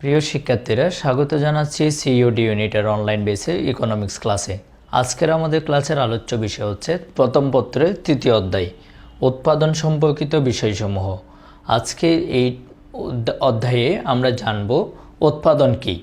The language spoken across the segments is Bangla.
প্রিয় শিক্ষার্থীরা, স্বাগত জানাচ্ছি সিইউডি ইউনিটের অনলাইন বেসে ইকোনমিক্স ক্লাসে আজকের আমাদের ক্লাসের আলোচ্য বিষয় হচ্ছে প্রথম পত্রের তৃতীয় অধ্যায়, উৎপাদন সম্পর্কিত বিষয়সমূহ। আজকে এই অধ্যায়ে আমরা জানব উৎপাদন কী।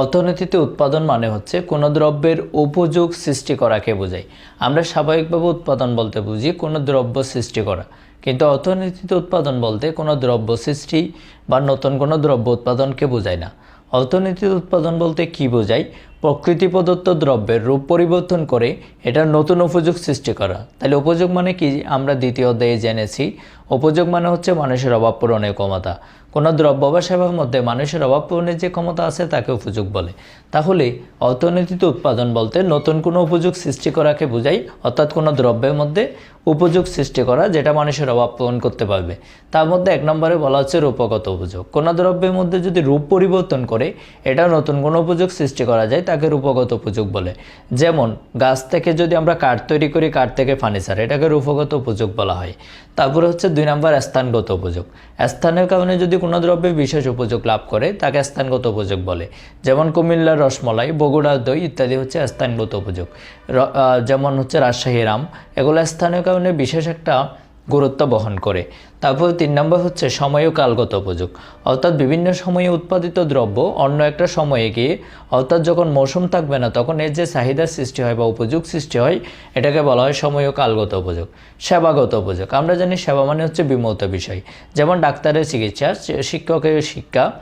অর্থনীতিতে উৎপাদন মানে হচ্ছে কোনো দ্রব্যের উপযোগ সৃষ্টি করাকে বোঝায়। আমরা স্বাভাবিকভাবে উৎপাদন বলতে বুঝি কোনো দ্রব্য সৃষ্টি করা। কিন্তু অর্থনীতিতে উৎপাদন বলতে কোনো দ্রব্য সৃষ্টি বা নতুন কোনো দ্রব্য উৎপাদনকে বোঝায় না। অর্থনীতিতে উৎপাদন বলতে কি বোঝায়? প্রকৃতি প্রদত্ত দ্রব্যের রূপ পরিবর্তন করে এটা নতুন উপযোগ সৃষ্টি করা। তাহলে উপযোগ মানে কি? আমরা দ্বিতীয় অধ্যায়ে জেনেছি। উপযোগ মানে হচ্ছে মানুষের অভাব পূরণের ক্ষমতা। কোনো দ্রব্য বা সেবার মধ্যে মানুষের অভাব পূরণের যে ক্ষমতা আছে তাকে উপযোগ বলে। তাহলে অর্থনীতিতে উৎপাদন বলতে নতুন কোনো উপযোগ সৃষ্টি করাকে বোঝাই অর্থাৎ কোনো দ্রব্যের মধ্যে উপযোগ সৃষ্টি করা যেটা মানুষের অভাব পূরণ করতে পারবে। তার মধ্যে এক নম্বরে বলা হচ্ছে রূপগত উপযোগ। কোনো দ্রব্যের মধ্যে যদি রূপ পরিবর্তন করে, এটা নতুন কোনো উপযোগ সৃষ্টি করা যায় তাকে রূপগত উপযোগ বলে। যেমন, গাছ থেকে যদি আমরা কাঠ তৈরি করি, কাঠ থেকে ফার্নিচার এটাকে রূপগত উপযোগ বলা হয়। তারপরে হচ্ছে দুই নম্বর স্থানগত উপযোগ। স্থানের কারণে যদি কোনো দ্রব্যে বিশেষ উপযোগ লাভ করে, তাকে স্থানগত উপযোগ বলে। যেমন কুমিল্লার রসমলাই বগুড়ার দই ইত্যাদি হচ্ছে স্থানগত উপযোগ। যেমন হচ্ছে রাজশাহী রাম, এগুলো স্থানীয় কারণে বিশেষ একটা গুরুত্ব বহন করে। তারপর তিন নম্বর হচ্ছে সময় ও কালগত উপযোগ। অর্থাৎ বিভিন্ন সময়ে উৎপাদিত দ্রব্য অন্য একটা সময়ে গিয়ে, অর্থাৎ যখন মৌসুম থাকবে না, তখন এর যে চাহিদার সৃষ্টি হয় বা উপযোগ সৃষ্টি হয়, এটাকে বলা হয় সময় ও কালগত উপযোগ। সেবাগত উপযোগ। আমরা জানি সেবা মানে হচ্ছে বিমূর্ত বিষয়। যেমন ডাক্তারের চিকিৎসা শিক্ষকের শিক্ষা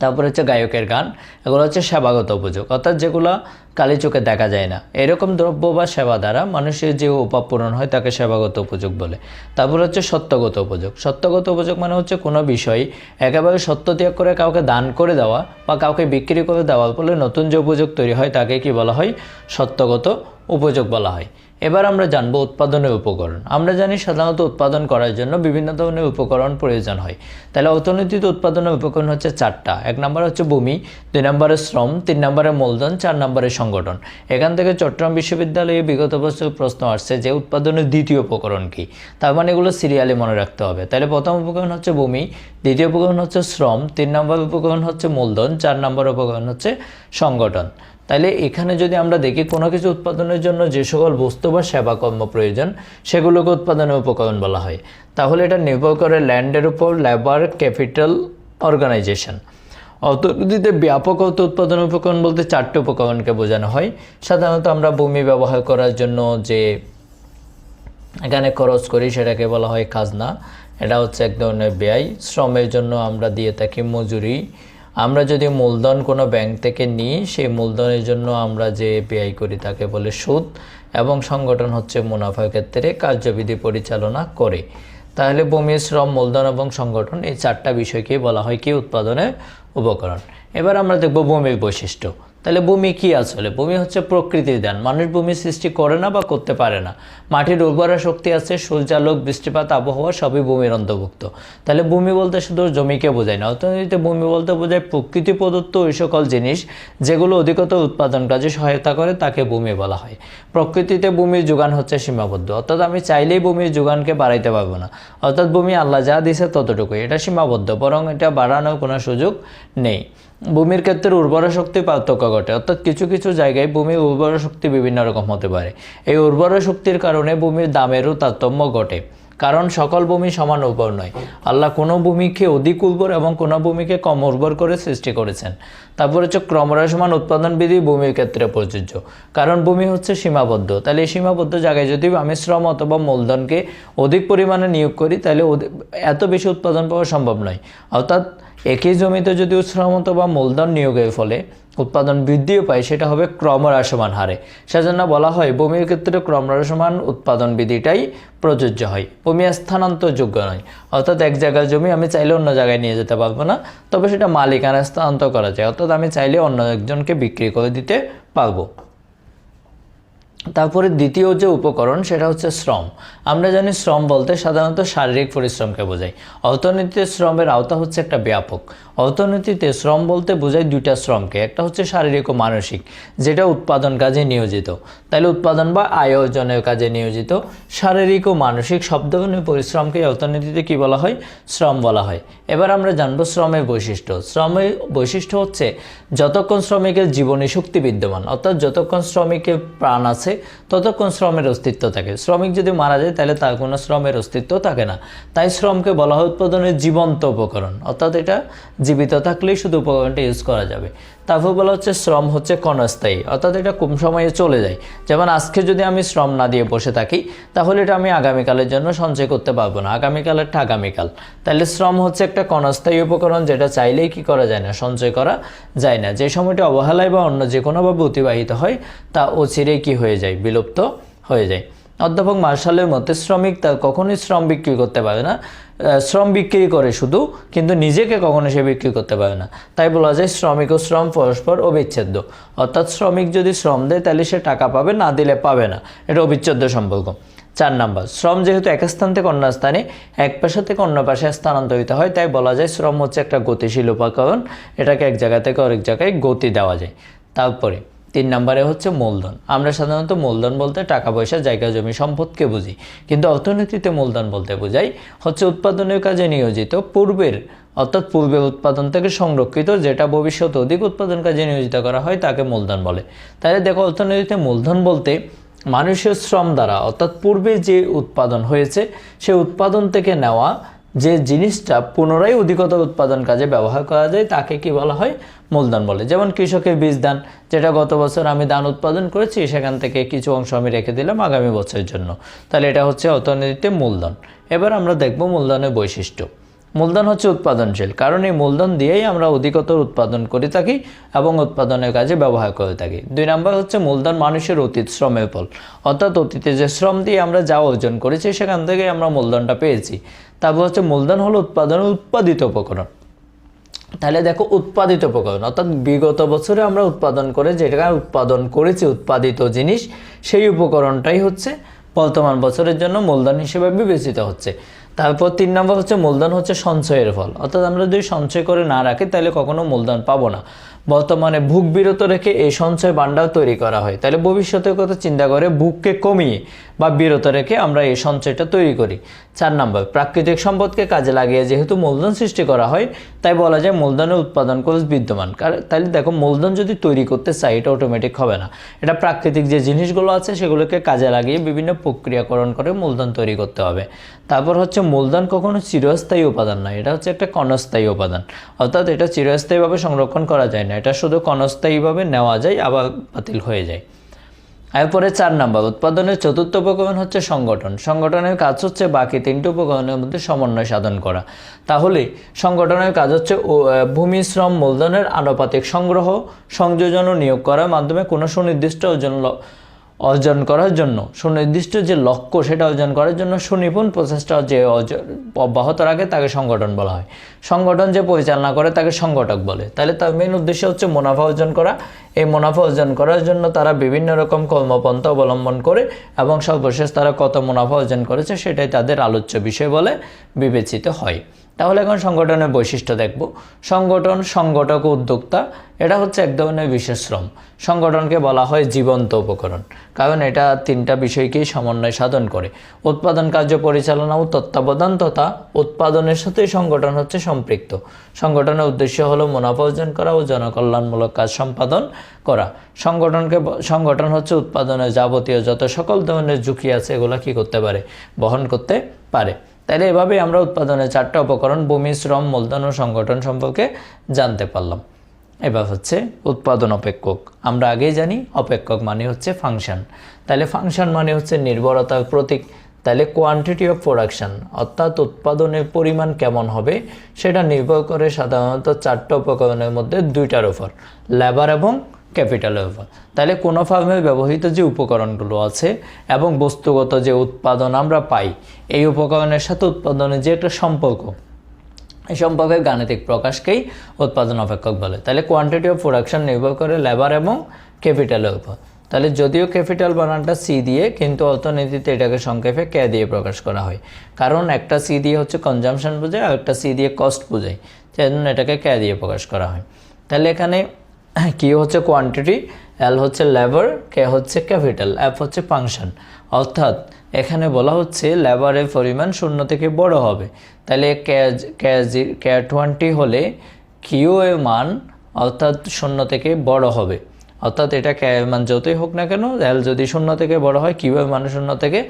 তারপর হচ্ছে গায়কের গান, এগুলো হচ্ছে সেবাগত উপযোগ। অর্থাৎ যেগুলো কালি চোখে দেখা যায় না। এরকম দ্রব্য বা সেবা দ্বারা মানুষের যে উপাপ পূরণ হয় তাকে সেবাগত উপযোগ বলে। তারপর হচ্ছে সত্যগত উপযোগ। সত্যগত উপযোগ মানে হচ্ছে কোনো বিষয় একেবারে সত্য ত্যাগ করে কাউকে দান করে দেওয়া বা কাউকে বিক্রি করে দেওয়ার ফলে নতুন যে উপযোগ তৈরি হয় তাকে কি বলা হয়? সত্যগত উপযোগ বলা হয়। এবার আমরা জানব উৎপাদনের উপকরণ। আমরা জানি সাধারণত উৎপাদন করার জন্য বিভিন্ন ধরনের উপকরণ প্রয়োজন হয়। তাহলে অর্থনীতিতে উৎপাদনের উপকরণ হচ্ছে চারটা। এক নম্বর হচ্ছে ভূমি, দুই নম্বরের শ্রম, তিন নম্বরে মূলধন, চার নম্বরে সংগঠন। এখান থেকে চট্টগ্রাম বিশ্ববিদ্যালয়ে বিগত বছর প্রশ্ন আসছে যে উৎপাদনের দ্বিতীয় উপকরণ কি? তার মানে এগুলো সিরিয়ালে মনে রাখতে হবে। তাহলে প্রথম উপকরণ হচ্ছে ভূমি, দ্বিতীয় উপকরণ হচ্ছে শ্রম, তিন নম্বর উপকরণ হচ্ছে মূলধন, চার নম্বর উপকরণ হচ্ছে সংগঠন। তাইলে এখানে যদি আমরা দেখি কোনো কিছু উৎপাদনের জন্য যে সকল বস্তু বা সেবা কর্ম প্রয়োজন, সেগুলোকে উৎপাদনের উপকরণ বলা হয়। তাহলে এটা নির্ভর করে ল্যান্ডের উপর লেবার, ক্যাপিটাল, অর্গানাইজেশন। অর্থনীতিতে ব্যাপক অর্থ উৎপাদন উপকরণ বলতে চারটে উপকরণকে বোঝানো হয়। সাধারণত আমরা ভূমি ব্যবহার করার জন্য যে এখানে খরচ করি সেটাকে বলা হয় খাজনা। এটা হচ্ছে এক ধরনের ব্যয়। শ্রমের জন্য আমরা দিয়ে থাকি মজুরি আমরা যদি মূলধন কোনো ব্যাংক থেকে নিই, সেই মূলধনের জন্য আমরা যে ব্যয় করি তাকে বলে সুদ এবং সংগঠন হচ্ছে মুনাফার ক্ষেত্রে কার্যবিধি পরিচালনা করে। তাহলে ভূমি, শ্রম, মূলধন এবং সংগঠন এই চারটা বিষয়কেই বলা হয় কি? উৎপাদনের উপকরণ। এবার আমরা দেখব ভূমির বৈশিষ্ট্য। তাহলে ভূমি কি আসলে ভূমি হচ্ছে প্রকৃতির দান মানুষ ভূমি সৃষ্টি করে না বা করতে পারে না। মাটির উর্বরা শক্তি আছে, সূর্যালোক, বৃষ্টিপাত, আবহাওয়া সবই ভূমির অন্তর্ভুক্ত। তাহলে ভূমি বলতে শুধু জমিকে বোঝায় না, অর্থনীতিতে ভূমি বলতে বোঝায় প্রকৃতি প্রদত্ত ওই সকল জিনিস যেগুলো অধিকতর উৎপাদন কাজে সহায়তা করে, তাকে ভূমি বলা হয়। প্রকৃতিতে ভূমির যোগান হচ্ছে সীমাবদ্ধ। অর্থাৎ আমি চাইলেই ভূমির যোগানকে বাড়াইতে পারব না। অর্থাৎ ভূমি আল্লাহ যা দিছে ততটুকুই। এটা সীমাবদ্ধ, বরং এটা বাড়ানোর কোনো সুযোগ নেই। ভূমির ক্ষেত্রে উর্বরা শক্তি পার্থক্য ঘটে। অর্থাৎ কিছু কিছু জায়গায় ভূমির উর্বরা শক্তি বিভিন্ন রকম হতে পারে। এই উর্বরা শক্তির কারণে ভূমির দামেরও তারতম্য ঘটে। কারণ সকল ভূমি সমান উর্বর নয়। আল্লাহ কোনো ভূমিকে অধিক উর্বর এবং কোনো ভূমিকে কম উর্বর করে সৃষ্টি করেছেন। তারপর হচ্ছে ক্রমহ্রাসমান উৎপাদন বিধি ভূমির ক্ষেত্রে প্রযোজ্য। কারণ ভূমি হচ্ছে সীমাবদ্ধ। তাহলে এই সীমাবদ্ধ জায়গায় যদি আমি শ্রম অথবা মূলধনকে অধিক পরিমাণে নিয়োগ করি, তাহলে এত বেশি উৎপাদন পাওয়া সম্ভব নয়। অর্থাৎ একই জমিতে যদি শ্রম বা মূলধন নিয়োগের ফলে উৎপাদন বৃদ্ধিও পায়, সেটা হবে ক্রমহ্রাসমান হারে। সেজন্য বলা হয়, ভূমির ক্ষেত্রে ক্রমহ্রাসমান উৎপাদন বিধিটাই প্রযোজ্য হয়। ভূমি স্থানান্তরযোগ্য নয়। অর্থাৎ এক জায়গার জমি আমি চাইলে অন্য জায়গায় নিয়ে যেতে পারব না, তবে সেটা মালিকানা স্থানান্তর করা যায়। অর্থাৎ আমি চাইলে অন্য একজনকে বিক্রি করে দিতে পারব। তারপরে দ্বিতীয় যে উপকরণ, সেটা হচ্ছে শ্রম। আমরা জানি শ্রম বলতে সাধারণত শারীরিক পরিশ্রমকে বোঝায়। অর্থনীতিতে শ্রমের আওতা হচ্ছে একটা ব্যাপক। অর্থনীতিতে শ্রম বলতে বোঝায় দুইটা শ্রমকে, একটা হচ্ছে শারীরিক ও মানসিক, যেটা উৎপাদন কাজে নিয়োজিত। তাহলে উৎপাদন বা আয় অর্জনের কাজে নিয়োজিত। শারীরিক ও মানসিক শব্দগুণী পরিশ্রমকে অর্থনীতিতে কি বলা হয়? শ্রম বলা হয়। এবার আমরা জানব শ্রমের বৈশিষ্ট্য। শ্রমের বৈশিষ্ট্য হচ্ছে, যতক্ষণ শ্রমিকের জীবনী শক্তি বিদ্যমান, অর্থাৎ যতক্ষণ শ্রমিকের প্রাণ আছে ততক্ষণ শ্রমের অস্তিত্ব থাকে। শ্রমিক যদি মারা যায়, তাহলে তার কোনো শ্রমের অস্তিত্ব থাকে না। তাই শ্রমকে বলা হয় উৎপাদনের জীবন্ত উপকরণ। অর্থাৎ এটা জীবিত থাকলেই শুধু উপকরণটা ইউজ করা যাবে। তারপর বলা হচ্ছে শ্রম হচ্ছে ক্ষণস্থায়ী, অর্থাৎ এটা কম সময়ে চলে যায়। যেমন আজকে যদি আমি শ্রম না দিয়ে বসে থাকি, তাহলে এটা আমি আগামীকালের জন্য সঞ্চয় করতে পারব না। আগামীকালেরটা আগামীকাল। তাহলে শ্রম হচ্ছে একটা ক্ষণস্থায়ী উপকরণ যেটা চাইলেই কি করা যায় না, সঞ্চয় করা যায় না। যে সময়টি অবহেলায় বা অন্য যে কোনোভাবে অতিবাহিত হয়, তা অচিরেই কি হয়ে যায়, বিলুপ্ত হয়ে যায়। অধ্যাপক মার্শালের মতে শ্রমিক তার কখনোই শ্রম বিক্রি করতে পারে না। শ্রম বিক্রি করে শুধু, কিন্তু নিজেকে কখনো সে বিক্রি করতে পারে না। তাই বলা যায় শ্রমিক ও শ্রম পরস্পর অবিচ্ছেদ্য। অর্থাৎ শ্রমিক যদি শ্রম দেয়, তাহলে সে টাকা পাবে, না দিলে পাবে না। এটা অবিচ্ছেদ্য সম্পর্ক। চার নাম্বার, শ্রম যেহেতু এক স্থান থেকে অন্য স্থানে, এক পেশা থেকে অন্য পাশে স্থানান্তরিত হয়, তাই বলা যায় শ্রম হচ্ছে একটা গতিশীল উপকরণ। এটাকে এক জায়গা থেকে আরেক জায়গায় গতি দেওয়া যায়। তারপরে তিন নম্বরে হচ্ছে মূলধন। আমরা সাধারণত মূলধন বলতে টাকা পয়সা, জায়গা, জমি, সম্পদকে বুঝি। কিন্তু অর্থনীতিতে মূলধন বলতে বোঝাই হচ্ছে উৎপাদনের কাজে নিয়োজিত পূর্বের, অর্থাৎ পূর্বে উৎপাদন থেকে সংরক্ষিত যেটা ভবিষ্যতে অধিক উৎপাদন কাজে নিয়োজিত করা হয় তাকে মূলধন বলে। তাহলে দেখো অর্থনীতিতে মূলধন বলতে মানুষের শ্রম দ্বারা, অর্থাৎ পূর্বে যে উৎপাদন হয়েছে, সে উৎপাদন থেকে নেওয়া যে জিনিসটা পুনরায় অধিকতর উৎপাদন কাজে ব্যবহার করা যায়, তাকে কি বলা হয়? মূলধন বলে। যেমন কৃষকের বীজ দান, যেটা গত বছর আমি দান উৎপাদন করেছি, সেখান থেকে কিছু অংশ আমি রেখে দিলাম আগামী বছরের জন্য। তাহলে এটা হচ্ছে অর্থনীতিতে মূলধন। এবার আমরা দেখব মূলধনের বৈশিষ্ট্য। মূলধন হচ্ছে উৎপাদনশীল। কারণ এই মূলধন দিয়েই আমরা অধিকতর উৎপাদন করে থাকি এবং উৎপাদনের কাজে ব্যবহার করে থাকি। দুই নম্বর হচ্ছে মূলধন মানুষের অতীত শ্রমের ফল। অর্থাৎ অতীতে যে শ্রম দিয়ে আমরা যা অর্জন করেছি, সেখান থেকে আমরা মূলধনটা পেয়েছি। তারপর হচ্ছে মূলধন হলো উৎপাদনের উৎপাদিত উপকরণ। তাহলে দেখো উৎপাদিত উপকরণ, অর্থাৎ বিগত বছরে আমরা উৎপাদন করে, যেটা উৎপাদন করেছি, উৎপাদিত জিনিস, সেই উপকরণটাই হচ্ছে বর্তমান বছরের জন্য মূলধন হিসেবে বিবেচিত হচ্ছে। তারপর তিন নম্বর হচ্ছে মূলধন হচ্ছে সঞ্চয়ের ফল। অর্থাৎ আমরা যদি সঞ্চয় করে না রাখি, তাহলে কখনো মূলধন পাবো না। বর্তমানে ভুক বিরত রেখে এই সঞ্চয় ভাণ্ডার তৈরি করা হয়। তাহলে ভবিষ্যতের কথা চিন্তা করে বুককে কমিয়ে বা বিরত রেখে আমরা এই সঞ্চয়টা তৈরি করি। চার নম্বর, প্রাকৃতিক সম্পদকে কাজে লাগিয়ে যেহেতু মূলধন সৃষ্টি করা হয়, তাই বলা যায় মূলধনের উৎপাদন খরচ বিদ্যমান। তাহলে দেখো, মূলধন যদি তৈরি করতে চাই, এটা অটোমেটিক হবে না। এটা প্রাকৃতিক যে জিনিসগুলো আছে, সেগুলোকে কাজে লাগিয়ে বিভিন্ন প্রক্রিয়াকরণ করে মূলধন তৈরি করতে হবে। তারপর হচ্ছে মূলধন কখনো চিরস্থায়ী উপাদান নয়, এটা হচ্ছে একটা ক্ষণস্থায়ী উপাদান। অর্থাৎ এটা চিরস্থায়ীভাবে সংরক্ষণ করা যায় না, এটা শুধু ক্ষণস্থায়ীভাবে নেওয়া যায়, আবার বাতিল হয়ে যায়। এরপরে চার নাম্বার, উৎপাদনের চতুর্থ উপকরণ হচ্ছে সংগঠন। সংগঠনের কাজ হচ্ছে বাকি তিনটি উপকরণের মধ্যে সমন্বয় সাধন করা। তাহলে সংগঠনের কাজ হচ্ছে ভূমি, শ্রম, মূলধনের আনুপাতিক সংগ্রহ, সংযোজন ও নিয়োগ করার মাধ্যমে কোনো সুনির্দিষ্ট ওজন অর্জন করার জন্য। সুনির্দিষ্ট যে লক্ষ্য সেটা অর্জন করার জন্য সুনিপুণ প্রচেষ্টা যে অব্যাহত রাখে তাকে সংগঠন বলা হয়। সংগঠন যে পরিচালনা করে তাকে সংগঠক বলে। তাহলে তার মেন উদ্দেশ্য হচ্ছে মুনাফা অর্জন করা। এই মুনাফা অর্জন করার জন্য তারা বিভিন্ন রকম কর্মপন্থা অবলম্বন করে এবং সর্বশেষ তারা কত মুনাফা অর্জন করেছে সেটাই তাদের আলোচ্য বিষয় বলে বিবেচিত হয়। তাহলে এখন সংগঠনের বৈশিষ্ট্য দেখব। সংগঠন সংগঠক উদ্যোক্তা, এটা হচ্ছে এক ধরনের বিশেষ শ্রম। সংগঠনকে বলা হয় জীবন্ত উপকরণ, কারণ এটা তিনটা বিষয়কেই সমন্বয় সাধন করে। উৎপাদন কার্য পরিচালনা ও তত্ত্বাবধান তথা উৎপাদনের সাথে সংগঠন হচ্ছে সম্পৃক্ত। সংগঠনের উদ্দেশ্য হলো মুনাফা অর্জন করা ও জনকল্যাণমূলক কাজ সম্পাদন করা। সংগঠনকে সংগঠন হচ্ছে উৎপাদনের যাবতীয় যত সকল ধরনের ঝুঁকি আছে এগুলো কি করতে পারে? বহন করতে পারে। তাইলে এভাবে আমরা উৎপাদনের চারটা উপকরণ, ভূমি, শ্রম, মূলধন ও সংগঠন সম্পর্কে জানতে পারলাম। এবার হচ্ছে উৎপাদন অপেক্ষক। আমরা আগেই জানি অপেক্ষক মানে হচ্ছে ফাংশন তাহলে ফাংশন মানে হচ্ছে নির্ভরতার প্রতীক। তাহলে কোয়ান্টিটি অফ প্রোডাকশন অর্থাৎ উৎপাদনের পরিমাণ কেমন হবে, সেটা নির্ভর করে সাধারণত চারটা উপকরণের মধ্যে দুইটার উপর লেবার এবং ক্যাপিটালের উপর তাহলে কোনো ফার্মে ব্যবহৃত যে উপকরণগুলো আছে এবং বস্তুগত যে উৎপাদন আমরা পাই, এই উপকরণের সাথে উৎপাদনের যে একটা সম্পর্ক, এই সম্পর্কের গাণিতিক প্রকাশকেই উৎপাদন অপেক্ষক বলে। তাহলে কোয়ান্টিটি অফ প্রোডাকশন নির্ভর করে লেবার এবং ক্যাপিটালের উপর তাহলে যদিও ক্যাপিটাল বানানটা সি দিয়ে, কিন্তু অর্থনীতিতে এটাকে সংক্ষেপে কে দিয়ে প্রকাশ করা হয়। কারণ একটা সি দিয়ে হচ্ছে কনজামশন বোঝায়, আর একটা সি দিয়ে কস্ট বোঝায়। সেই জন্য এটাকে কে দিয়ে প্রকাশ করা হয়। তাহলে এখানে কি হচ্ছে কোয়ান্টিটি এল হচ্ছে লেবার কে হচ্ছে ক্যাপিটাল এফ হচ্ছে ফাংশন অর্থাৎ এখানে বলা হচ্ছে লেবারের পরিমাণ শূন্য থেকে বড় হবে। তাহলে ক্যাজ ক্যাজ কে টোয়েন্টি হলে কিউ এর মান অর্থাৎ শূন্য থেকে বড় হবে। অর্থাৎ এটা কে এর মান যতই হোক না কেন এল যদি শূন্য থেকে বড় হয় কিউ এর মান শূন্য থেকে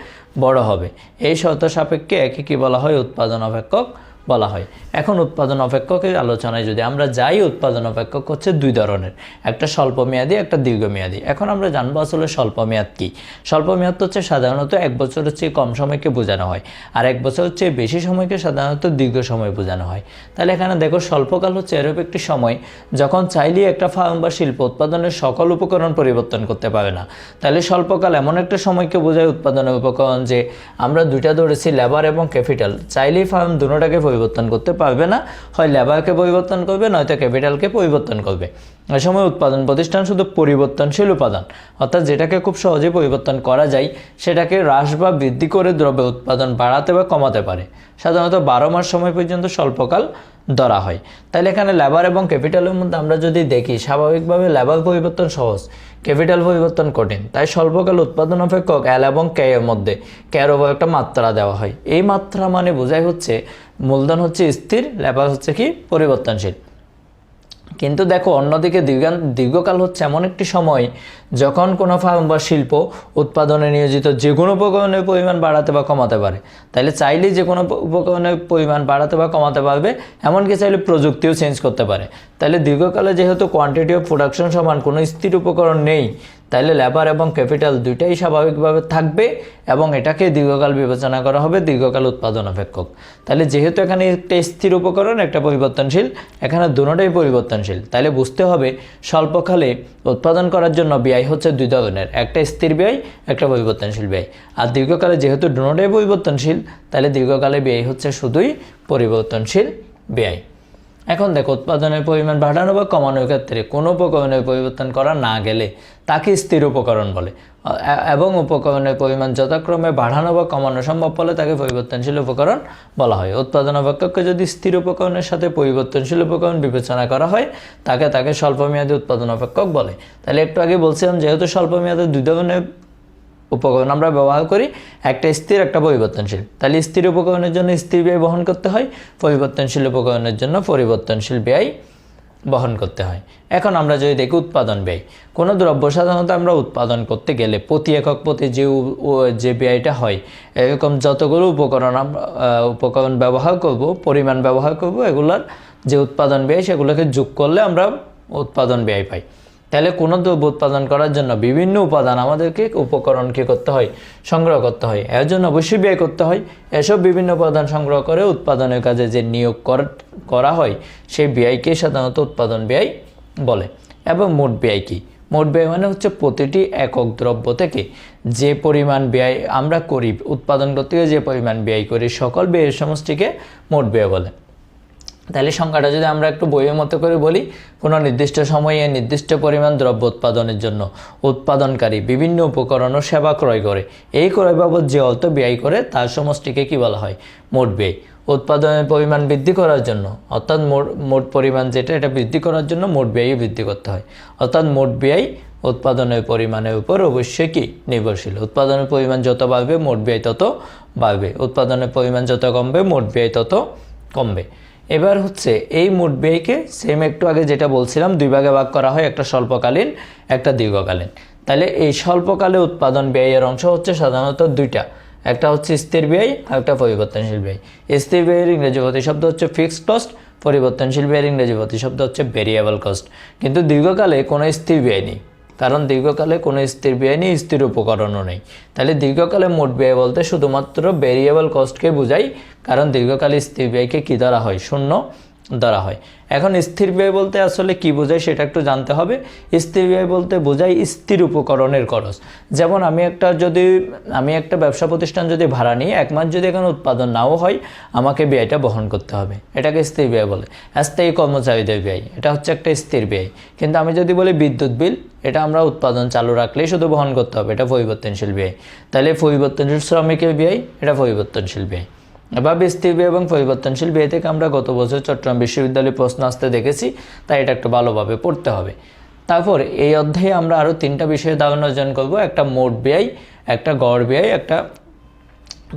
বড় হবে। এই শর্ত সাপেক্ষে একে কী বলা হয়? উৎপাদন অপেক্ষক বলা হয়। এখন উৎপাদন অপেক্ষকের আলোচনায় যদি আমরা যাই, উৎপাদন অপেক্ষক হচ্ছে দুই ধরনের। একটা স্বল্প মেয়াদি একটা দীর্ঘমেয়াদী। এখন আমরা জানব আসলে স্বল্প মেয়াদ কী? স্বল্প মেয়াদ হচ্ছে সাধারণত এক বছরের চেয়ে কম সময়কে বোঝানো হয় আর এক বছরের চেয়ে বেশি সময়কে সাধারণত দীর্ঘ সময় বোঝানো হয়। তাহলে এখানে দেখো স্বল্পকাল হচ্ছে এরূপ একটি সময় যখন চাইলেই একটা ফার্ম বা শিল্প উৎপাদনের সকল উপকরণ পরিবর্তন করতে পারে না। তাহলে স্বল্পকাল এমন একটা সময়কে বোঝায় উৎপাদনের উপকরণ যে আমরা দুইটা ধরেছি, লেবার এবং ক্যাপিটাল। চাইলেই ফার্ম দুটোটাকে পরিবর্তন করতে পারবে না, হয় লেবারকে পরিবর্তন করবে, নয়তো ক্যাপিটালকে পরিবর্তন করবে। এ সময় উৎপাদন প্রতিষ্ঠান শুধু পরিবর্তনশীল উপাদান, অর্থাৎ যেটাকে খুব সহজে পরিবর্তন করা যায়, সেটাকে হ্রাস বা বৃদ্ধি করে দ্রব্য উৎপাদন বাড়াতে বা কমাতে পারে। সাধারণত বারো মাস সময় পর্যন্ত স্বল্পকাল ধরা হয়। তাহলে এখানে লেবার এবং ক্যাপিটালের মধ্যে আমরা যদি দেখি, স্বাভাবিকভাবে লেবার পরিবর্তন সহজ ক্যাপিটাল পরিবর্তন কঠিন। তাই স্বল্পকাল উৎপাদন অপেক্ষক এল এবং কে এর মধ্যে ক্যার ওপর একটা মাত্রা দেওয়া হয়। এই মাত্রা মানে বোঝাই হচ্ছে, মূলধন হচ্ছে স্থির লেবার হচ্ছে কি? পরিবর্তনশীল। কিন্তু দেখো, অন্যদিকে দীর্ঘকাল হচ্ছে এমন একটি সময় যখন কোনো ফার্ম বা শিল্প উৎপাদনে নিয়োজিত যে কোনো উপকরণের পরিমাণ বাড়াতে বা কমাতে পারে। তাহলে চাইলেই যে কোনো উপকরণের পরিমাণ বাড়াতে বা কমাতে পারবে, এমনকি চাইলে প্রযুক্তিও চেঞ্জ করতে পারে। তাহলে দীর্ঘকালে যেহেতু কোয়ান্টিটি অফ প্রোডাকশন সমান, কোনো স্থির উপকরণ নেই তাহলে লেবার এবং ক্যাপিটাল দুইটাই স্বাভাবিকভাবে থাকবে এবং এটাকে দীর্ঘকাল বিবেচনা করা হবে, দীর্ঘকাল উৎপাদন অপেক্ষক। তাহলে যেহেতু এখানে একটা স্থির উপকরণ, একটা পরিবর্তনশীল, এখানে দুটোটাই পরিবর্তনশীল। তাহলে বুঝতে হবে স্বল্পকালে উৎপাদন করার জন্য ব্যয় হচ্ছে দুই ধরনের, একটা স্থির ব্যয়, একটা পরিবর্তনশীল ব্যয়। আর দীর্ঘকালে যেহেতু দুটোটাই পরিবর্তনশীল তাহলে দীর্ঘকালে ব্যয় হচ্ছে শুধুই পরিবর্তনশীল ব্যয়। এখন দেখো, উৎপাদনের পরিমাণ বাড়ানো বা কমানোর ক্ষেত্রে কোনো উপকরণের পরিবর্তন করা না গেলে তাকে স্থির উপকরণ বলে। এবং উপকরণের পরিমাণ যথাক্রমে বাড়ানো বা কমানো সম্ভব হলে তাকে পরিবর্তনশীল উপকরণ বলা হয়। উৎপাদন অপেক্ষককে যদি স্থির উপকরণের সাথে পরিবর্তনশীল উপকরণ বিবেচনা করা হয়, তাকে তাকে স্বল্পমেয়াদী উৎপাদন অপেক্ষক বলে। তাহলে একটু আগে বলছিলাম, যেহেতু স্বল্পমেয়াদে দুই ধরনের উপকরণ আমরা ব্যবহার করি, একটা স্থির, একটা পরিবর্তনশীল। তাহলে স্থির উপকরণের জন্য স্থির ব্যয় বহন করতে হয়, পরিবর্তনশীল উপকরণের জন্য পরিবর্তনশীল ব্যয় বহন করতে হয়। এখন আমরা যদি দেখি উৎপাদন ব্যয়, কোনো দ্রব্য সাধারণত আমরা উৎপাদন করতে গেলে প্রতি একক, প্রতি যে যে ব্যয়টা হয়, এরকম যতগুলো উপকরণ উপকরণ ব্যবহার করব, পরিমাণ ব্যবহার করব, এগুলোর যে উৎপাদন ব্যয়, সেগুলোকে যোগ করলে আমরা উৎপাদন ব্যয় পাই। তাহলে কোনো দ্রব্য উৎপাদন করার জন্য বিভিন্ন উপাদান আমাদেরকে উপকরণ কী করতে হয়, সংগ্রহ করতে হয়। এর জন্য অবশ্যই ব্যয় করতে হয়। এসব বিভিন্ন উপাদান সংগ্রহ করে উৎপাদনের কাজে যে নিয়োগ কর- করা হয়, সেই ব্যয়কে সাধারণত উৎপাদন ব্যয় বলে। এবং মোট ব্যয় কী? মোট ব্যয় মানে হচ্ছে প্রতিটি একক দ্রব্য থেকে যে পরিমাণ ব্যয় আমরা করি, উৎপাদন করতে গিয়ে যে পরিমাণ ব্যয় করি, সকল ব্যয়ের সমষ্টিকে মোট ব্যয় বলে। তাহলে সংখ্যাটা যদি আমরা একটু বইয়ের মতো করে বলি, কোনো নির্দিষ্ট সময়ে নির্দিষ্ট পরিমাণ দ্রব্য উৎপাদনের জন্য উৎপাদনকারী বিভিন্ন উপকরণ ও সেবা ক্রয় করে। এই ক্রয় বাবদ যে অর্থ ব্যয় করে তার সমষ্টিকে কি বলা হয়? মোট ব্যয়। উৎপাদনের পরিমাণ বৃদ্ধি করার জন্য, অর্থাৎ মোট মোট পরিমাণ যেটা, এটা বৃদ্ধি করার জন্য মোট ব্যয়ই বৃদ্ধি করতে হয়। অর্থাৎ মোট ব্যয় উৎপাদনের পরিমাণের উপর অবশ্যই কি? নির্ভরশীল। উৎপাদনের পরিমাণ যত বাড়বে, মোট ব্যয় তত বাড়বে। উৎপাদনের পরিমাণ যত কমবে, মোট ব্যয় তত কমবে। এবার হচ্ছে এই মোট ব্যয়কে সেম একটু আগে যেটা বলছিলাম, দুই ভাগে ভাগ করা হয়, একটা স্বল্পকালীন, একটা দীর্ঘকালীন। তাহলে এই স্বল্পকালে উৎপাদন ব্যয়ের অংশ হচ্ছে সাধারণত দুইটা, একটা হচ্ছে স্থির ব্যয় আর একটা পরিবর্তনশীল ব্যয়। স্থির ব্যয়ের ইংরেজি প্রতিশব্দ হচ্ছে ফিক্সড কস্ট পরিবর্তনশীল ব্যয়ের ইংরেজি প্রতিশব্দ হচ্ছে ভেরিয়েবল কস্ট কিন্তু দীর্ঘকালে কোনো স্থির ব্যয় নেই। কারণ দীর্ঘকালে কোনো স্থির ব্যয় নেই, স্থির উপকরণও নেই। তাহলে দীর্ঘকালে মোট ব্যয় বলতে শুধুমাত্র ভেরিয়েবল কস্টকে বোঝাই, কারণ দীর্ঘকালে স্থির ব্যয়কে কী ধরা হয়? শূন্য। ধরা হয়। এখন স্থির ব্যয় বলতে আসলে কি বোঝায় সেটা একটু জানতে হবে। স্থির ব্যয় বলতে বোঝায় স্থির উপকরণের খরচ। যেমন আমি একটা যদি, আমি একটা ব্যবসা প্রতিষ্ঠান যদি ভাড়া নিই, এক মাস যদি এখানে উৎপাদন নাও হয়, আমাকে ব্যয়টা বহন করতে হবে। এটাকে স্থির ব্যয় বলে। স্থায়ী কর্মচারীদের ব্যয়, এটা হচ্ছে একটা স্থির ব্যয়। কিন্তু আমি যদি বলি বিদ্যুৎ বিল, এটা আমরা উৎপাদন চালু রাখলেই শুধু বহন করতে হবে, এটা পরিবর্তনশীল ব্যয়। তাহলে পরিবর্তনশীল শ্রমিকের ব্যয়, এটা পরিবর্তনশীল ব্যয়। বা স্থির এবং পরিবর্তনশীল ব্যয় থেকে আমরা গত বছর চট্টগ্রাম বিশ্ববিদ্যালয়ে প্রশ্ন আসতে দেখেছি, তাই এটা একটু ভালোভাবে পড়তে হবে। তারপর এই অধ্যায়ে আমরা আরও তিনটা বিষয়ে ধারণা অর্জন করব, একটা মোট ব্যয়, একটা গড় ব্যয়, একটা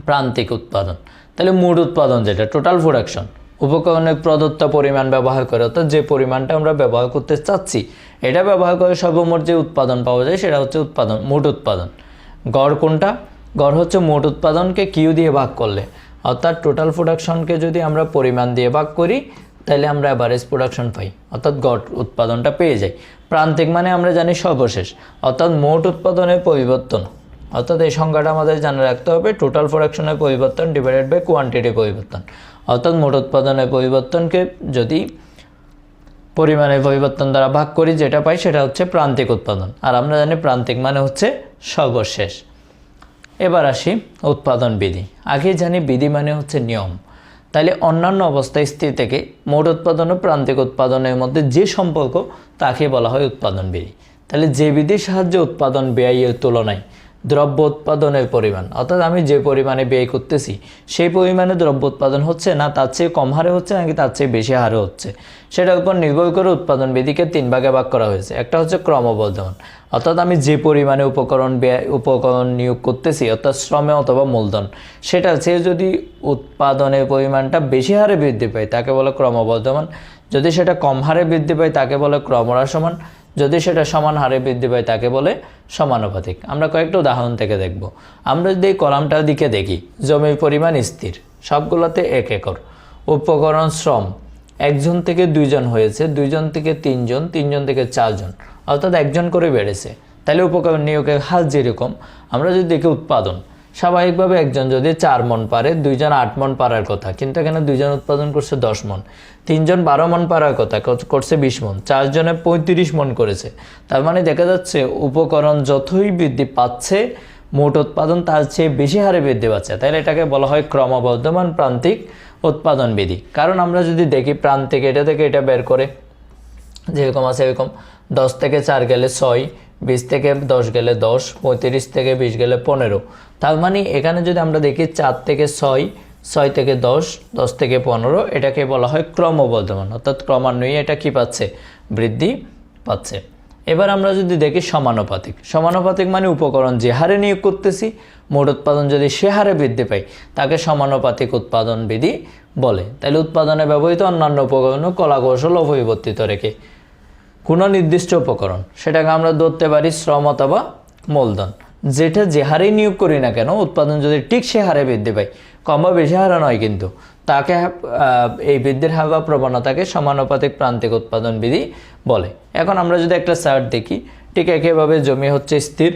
প্রান্তিক উৎপাদন। তাহলে মোট উৎপাদন যেটা টোটাল প্রোডাকশন উপকরণের প্রদত্ত পরিমাণ ব্যবহার করে, অর্থাৎ যে পরিমাণটা আমরা ব্যবহার করতে চাচ্ছি, এটা ব্যবহার করে সর্বমোট যে উৎপাদন পাওয়া যায় সেটা হচ্ছে উৎপাদন, মোট উৎপাদন। গড় কোনটা? গড় হচ্ছে মোট উৎপাদনকে কিউ দিয়ে ভাগ করলে। অর্থাৎ টোটাল প্রোডাকশনকে যদি আমরা পরিমাণ দিয়ে ভাগ করি, তাহলে আমরা অ্যাভারেজ প্রোডাকশন পাই, অর্থাৎ গড় উৎপাদনটা পেয়ে যাই। প্রান্তিক মানে আমরা জানি সর্বশেষ, অর্থাৎ মোট উৎপাদনের পরিবর্তন। অর্থাৎ এই সংখ্যাটা আমাদের জানা রাখতে হবে টোটাল প্রোডাকশনের পরিবর্তন ডিভাইডেড বাই কোয়ান্টিটি পরিবর্তন। অর্থাৎ মোট উৎপাদনের পরিবর্তনকে যদি পরিমাণের পরিবর্তন দ্বারা ভাগ করি, যেটা পাই সেটা হচ্ছে প্রান্তিক উৎপাদন। আর আমরা জানি প্রান্তিক মানে হচ্ছে সর্বশেষ। এবার আসি উৎপাদন বিধি। আগে জানি বিধি মানে হচ্ছে নিয়ম। তাহলে অন্যান্য অবস্থায় স্থির থেকে মোট উৎপাদন ও প্রান্তিক উৎপাদনের মধ্যে যে সম্পর্ক, তাকে বলা হয় উৎপাদন বিধি। তাহলে যে বিধির সাহায্যে উৎপাদন ব্যয়ের তুলনায় দ্রব্য উৎপাদনের পরিমাণ। অর্থাৎ আমি যে পরিমাণে ব্যয় করতেছি, সেই পরিমাণে দ্রব্য উৎপাদন হচ্ছে না, তার চেয়ে কম হারে হচ্ছে নাকি তার চেয়ে বেশি হারে হচ্ছে? সেটার উপর নির্ভর করে উৎপাদন বিধিকে তিন ভাগে ভাগ করা হয়েছে। একটা হচ্ছে ক্রমবর্ধমান। অর্থাৎ আমি যে পরিমাণে উপকরণ ব্যয়, উপকরণ নিয়োগ করতেছি, অর্থাৎ শ্রমে অথবা মূলধন সেটা চেয়ে যদি উৎপাদনের পরিমাণটা বেশি হারে বৃদ্ধি পায়, তাকে বলে ক্রমবর্ধমান। যদি সেটা কম হারে বৃদ্ধি পায়, তাকে বলে ক্রমহ্রাসমান। যদি সেটা সমান হারে বৃদ্ধি পায়, তাকে বলে সমানুপাতিক। আমরা কয়েকটা উদাহরণ থেকে দেখব। আমরা যদি এই কলামটার দিকে দেখি, জমির পরিমাণ স্থির, সবগুলোতে এক একর। উপকরণ শ্রম, একজন থেকে দুইজন হয়েছে, দুইজন থেকে তিনজন তিনজন থেকে চারজন, অর্থাৎ একজন করে বেড়েছে। তাহলে উপকরণ নিয়োগের হার যেরকম, আমরা যদি দেখি উৎপাদন স্বাভাবিকভাবে একজন যদি চার মন পারে, দুইজন আট মন পারার কথা, কিন্তু এখানে দুইজন উৎপাদন করছে দশ মন। তিনজন বারো মন পারার কথা করছে বিশ মন। চারজনে পঁয়ত্রিশ মন করেছে। তার মানে দেখা যাচ্ছে উপকরণ যতই বৃদ্ধি পাচ্ছে, মোট উৎপাদন তার চেয়ে বেশি হারে বৃদ্ধি পাচ্ছে। তাহলে এটাকে বলা হয় ক্রমবর্ধমান প্রান্তিক উৎপাদন বিধি। কারণ আমরা যদি দেখি প্রান্তিক, এটা থেকে এটা বের করে, যেরকম আছে এরকম, দশ থেকে চার গেলে ছয় বিশ থেকে দশ গেলে দশ, পঁয়ত্রিশ থেকে বিশ গেলে পনেরো। তার মানে এখানে যদি আমরা দেখি চার থেকে ছয় ছয় থেকে দশ দশ থেকে পনেরো, এটাকে বলা হয় ক্রমবর্ধমান। অর্থাৎ ক্রমান্বয়ে এটা কি পাচ্ছে? বৃদ্ধি পাচ্ছে। এবার আমরা যদি দেখি সমানুপাতিক। সমানুপাতিক মানে উপকরণ যে হারে নিয়োগ করতেছি, মোট উৎপাদন যদি সে হারে বৃদ্ধি পায়, তাকে সমানুপাতিক উৎপাদন বিধি বলে। তাহলে উৎপাদনে ব্যবহৃত অন্যান্য উপকরণ ও কলা কৌশল অপরিবর্তিত রেখে কোনো নির্দিষ্ট উপকরণ, সেটাকে আমরা ধরতে পারি শ্রম অথবা মূলধন। যেটা যে হারেই নিয়োগ করি না কেন, উৎপাদন যদি ঠিক সে হারে বৃদ্ধি পায়, কম বা বেশি হারে নয় কিন্তু, তাকে এই বৃদ্ধির হার বা প্রবণতাকে সমানুপাতিক প্রান্তিক উৎপাদন বিধি বলে। এখন আমরা যদি একটা চার্ট দেখি, ঠিক একইভাবে জমি হচ্ছে স্থির,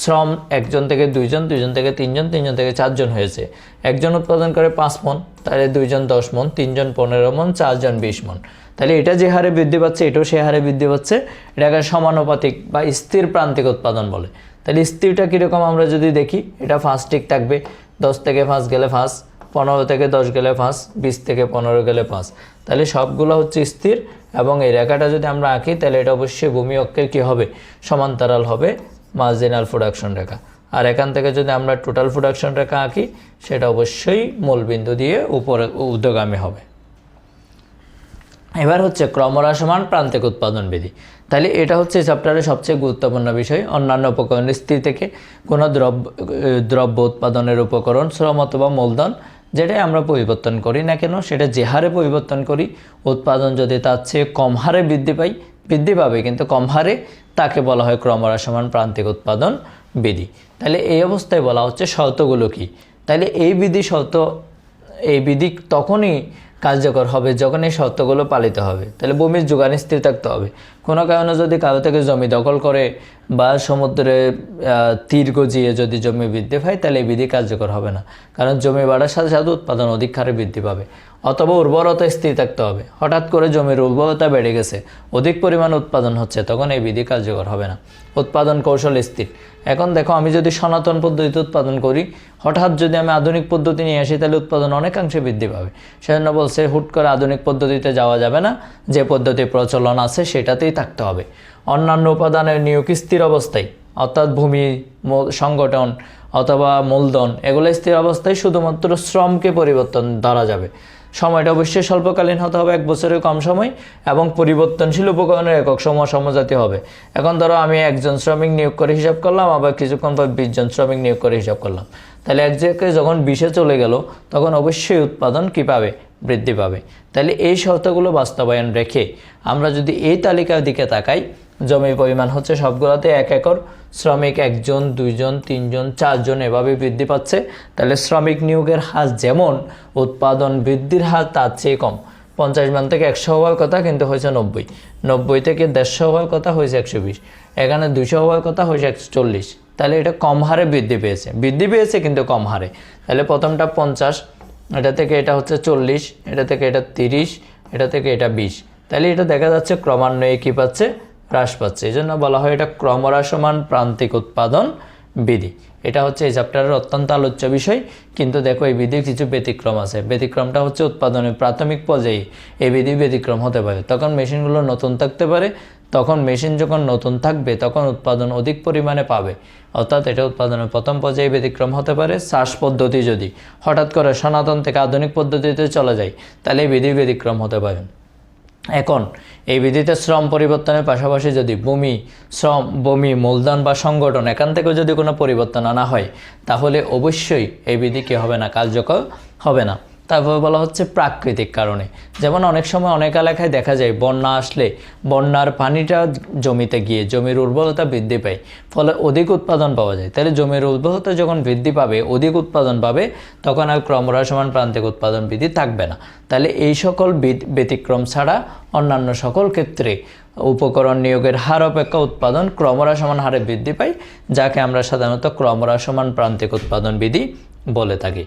শ্রম একজন থেকে দুইজন দুইজন থেকে তিনজন তিনজন থেকে চারজন হয়েছে। একজন উৎপাদন করে পাঁচ মন, তাহলে দুইজন দশ মন, তিনজন পনেরো মন, চারজন বিশ মন। তাহলে এটা যে হারে বৃদ্ধি পাচ্ছে, এটাও সে হারে বৃদ্ধি পাচ্ছে। এটাকে সমানুপাতিক বা স্থির প্রান্তিক উৎপাদন বলে। তাহলে স্থিরটা কীরকম আমরা যদি দেখি, এটা ফার্স্ট ঠিক থাকবে। দশ থেকে পাঁচ গেলে পাঁচ, পনেরো থেকে দশ গেলে পাঁচ, বিশ থেকে পনেরো গেলে পাঁচ। তাহলে সবগুলো হচ্ছে স্থির এবং এই রেখাটা যদি আমরা আঁকি, তাহলে এটা অবশ্যই ভূমি অক্ষের কী হবে? সমান্তরাল হবে মার্জিনাল প্রোডাকশন রেখা। আর এখান থেকে যদি আমরা টোটাল প্রোডাকশন রেখা আঁকি, সেটা অবশ্যই মূলবিন্দু দিয়ে উপরে উদ্যোগামী হবে। এবার হচ্ছে ক্রমহ্রাসমান প্রান্তিক উৎপাদন বিধি। তাহলে এটা হচ্ছে চ্যাপ্টারের সবচেয়ে গুরুত্বপূর্ণ বিষয়, অন্যান্য উপকরণের স্থিতি থেকে কোনো দ্রব্য দ্রব্য উৎপাদনের উপকরণ, শ্রম অথবা মূলধন যেটাই আমরা পরিবর্তন করি না কেন, সেটা যে হারে পরিবর্তন করি, উৎপাদন যদি তার চেয়ে কম হারে বৃদ্ধি পাই, বৃদ্ধি পাবে, কিন্তু কম হারে তাকে বলা হয় ক্রমহ্রাসমান প্রান্তিক উৎপাদন বিধি। তাহলে এই অবস্থায় বলা হচ্ছে শর্তগুলো কি? তাহলে এই বিধি শর্ত, এই বিধি তখনই কার্যকর হবে যখন এই শর্তগুলো পালিত হবে। তাহলে ভূমির যোগান স্থির থাকতে হবে। কোনো কারণে যদি কারও থেকে জমি দখল করে বা সমুদ্রে তীর গজিয়ে যদি জমি বৃদ্ধি পায়, তাহলে এই বিধি কার্যকর হবে না। কারণ জমি বাড়ার সাথে সাথে উৎপাদন অধিক হারে বৃদ্ধি পাবে। অথবা উর্বরতা স্থির থাকতে হবে। হঠাৎ করে জমির উর্বরতা বেড়ে গেছে, অধিক পরিমাণ উৎপাদন হচ্ছে, তখন এই বিধি কার্যকর হবে না। উৎপাদন কৌশল স্থির। এখন দেখো, আমি যদি সনাতন পদ্ধতিতে উৎপাদন করি, হঠাৎ যদি আমি আধুনিক পদ্ধতি নিয়ে আসি, তাহলে উৎপাদন অনেকাংশে বৃদ্ধি পাবে। সেজন্য বলছে, হুট করে আধুনিক পদ্ধতিতে যাওয়া যাবে না, যে পদ্ধতি প্রচলন আছে সেটাতেই থাকতে হবে। অন্যান্য উপাদানের নিয়োগ স্থির অবস্থায়, অর্থাৎ ভূমি সংগঠন অথবা মূলধন, এগুলো স্থির অবস্থায় শুধুমাত্র শ্রমকে পরিবর্তন ধরা যাবে। সময়টা অবশ্যই স্বল্পকালীন হতে হবে, এক বছরের কম সময় এবং পরিবর্তনশীল উপকরণের একক সময় সমজাতি হবে। এখন ধরো আমি একজন শ্রমিক নিয়োগ করে হিসাব করলাম, আবার কিছুক্ষণ পর বিশজন শ্রমিক নিয়োগ করে হিসাব করলাম। তাহলে এক জায়গায় যখন বিশে চলে গেল, তখন অবশ্যই উৎপাদন কী পাবে? বৃদ্ধি পাবে। তাহলে এই শর্তগুলো বাস্তবায়ন রেখে আমরা যদি এই তালিকার দিকে তাকাই জমির পরিমাণ হচ্ছে সবগুলোতে এক একর, শ্রমিক একজন, দুইজন, তিনজন, চারজন এভাবে বৃদ্ধি পাচ্ছে। তাহলে শ্রমিক নিয়োগের হার যেমন, উৎপাদন বৃদ্ধির হার তার চেয়ে কম। পঞ্চাশ মান থেকে একশো হওয়ার কথা কিন্তু হয়েছে নব্বই। নব্বই থেকে দেড়শো হওয়ার কথা হয়েছে একশো বিশ। এখানে দুশো হওয়ার কথা হয়েছে একশো চল্লিশ। তাহলে এটা কম হারে বৃদ্ধি পেয়েছে। বৃদ্ধি পেয়েছে কিন্তু কম হারে। তাহলে প্রথমটা পঞ্চাশ, এটা থেকে এটা হচ্ছে চল্লিশ, এটা থেকে এটা তিরিশ, এটা থেকে এটা বিশ। তাহলে এটা দেখা যাচ্ছে ক্রমান্বয়ে কী পাচ্ছে? হ্রাস পাচ্ছে। এই জন্য বলা হয় এটা ক্রমহ্রাসমান প্রান্তিক উৎপাদন বিধি। এটা হচ্ছে এই চ্যাপ্টারের অত্যন্ত আলোচ্য বিষয়। কিন্তু দেখো, এই বিধির কিছু ব্যতিক্রম আছে। ব্যতিক্রমটা হচ্ছে উৎপাদনের প্রাথমিক পর্যায়ে এই বিধি ব্যতিক্রম হতে পারে। তখন মেশিনগুলো নতুন থাকতে পারে। তখন মেশিন যখন নতুন থাকবে, তখন উৎপাদন অধিক পরিমাণে পাবে। অর্থাৎ এটা উৎপাদনের প্রথম পর্যায়ে ব্যতিক্রম হতে পারে চাষ পদ্ধতি যদি। হঠাৎ করে সনাতন থেকে আধুনিক পদ্ধতিতে চলে যায়, তাহলে এই বিধি ব্যতিক্রম হতে পারে। এখন, এই বিধিতে শ্রম পরিবর্তনের পাশাপাশি যদি ভূমি, শ্রম, ভূমি, মূলধন বা সংগঠন এখান থেকেও যদি কোনো পরিবর্তন আনা হয়, তাহলে অবশ্যই এই বিধি কী হবে না, কার্যকর হবে না। তারপর বলা হচ্ছে প্রাকৃতিক কারণে। যেমন অনেক সময় অনেক এলাকায় দেখা যায়, বন্যা আসলে বন্যার পানিটা জমিতে গিয়ে জমির উর্বরতা বৃদ্ধি পায়, ফলে অধিক উৎপাদন পাওয়া যায়। তাহলে জমির উর্বরতা যখন বৃদ্ধি পাবে, অধিক উৎপাদন পাবে, তখন আর ক্রমহ্রাসমান প্রান্তিক উৎপাদন বৃদ্ধি থাকবে না। তাহলে এই সকল ব্যতিক্রম ছাড়া অন্যান্য সকল ক্ষেত্রে উপকরণ নিয়োগের হার অপেক্ষা উৎপাদন ক্রমহ্রাসমান হারে বৃদ্ধি পায়, যাকে আমরা সাধারণত ক্রমহ্রাসমান প্রান্তিক উৎপাদন বিধি বলে থাকি।